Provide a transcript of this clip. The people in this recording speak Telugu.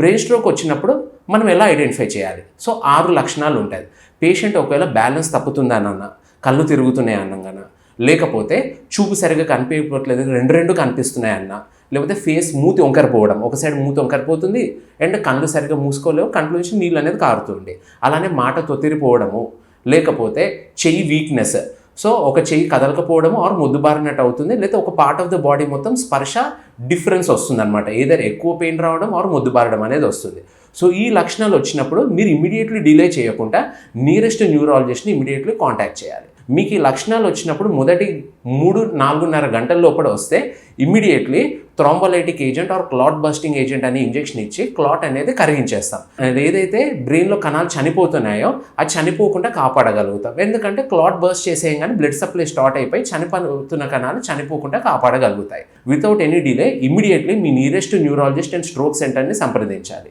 బ్రెయిన్ స్ట్రోక్ వచ్చినప్పుడు మనం ఎలా ఐడెంటిఫై చేయాలి? సో ఆరు లక్షణాలు ఉంటాయి. పేషెంట్ ఒకవేళ బ్యాలెన్స్ తప్పుతుందనన్నా కళ్ళు తిరుగుతున్నాయి అన్నగాన? లేకపోతే చూపు సరిగా కనిపించట్లేదు రెండు రెండు కనిపిస్తున్నాయి అన్న? లేకపోతే ఫేస్ మూతి వంకరిపోవడం ఒక సైడ్ మూతి వంకరిపోతుంది అండ్ కళ్ళు సరిగా మూసుకోలేవు కంట్లో నుంచి నీళ్ళు అనేది కారుతుంది. అలానే మాట తొత్తిరిపోవడము లేకపోతే చెయ్యి వీక్నెస్ సో ఒక చెయ్యి కదలకపోవడం ఆర్ ముద్దుబారినట్టు అవుతుంది లేదా ఒక పార్ట్ ఆఫ్ ద బాడీ మొత్తం స్పర్శ డిఫరెన్స్ వస్తుంది అనమాట ఏదైనా ఎక్కువ పెయిన్ రావడం ఆర్ ముద్దుబారడం అనేది వస్తుంది. సో ఈ లక్షణాలు వచ్చినప్పుడు మీరు ఇమీడియట్లీ డిలే చేయకుండా నియరెస్ట్ న్యూరాలజిస్ట్ని ఇమీడియట్లీ కాంటాక్ట్ చేయాలి. మీకు ఈ లక్షణాలు వచ్చినప్పుడు మొదటి మూడు నాలుగున్నర గంటల లోపల వస్తే immediately thrombolytic agent or clot busting agent అనే ఇంజెక్షన్ ఇచ్చి క్లాట్ అనేది కరిగించేస్తాం. అది ఏదైతే బ్రెయిన్లో కణాలు చనిపోతున్నాయో అది చనిపోకుండా కాపాడగలుగుతాం. ఎందుకంటే క్లాట్ బస్ట్ చేసేయంగానే బ్లడ్ సప్లై స్టార్ట్ అయిపోయి చనిపోతున్న కణాలు చనిపోకుండా కాపాడగలుగుతాయి. వితౌట్ ఎనీ డిలే ఇమీడియట్లీ మీ నియరెస్ట్ న్యూరాలజిస్ట్ అండ్ స్ట్రోక్ సెంటర్ని సంప్రదించాలి.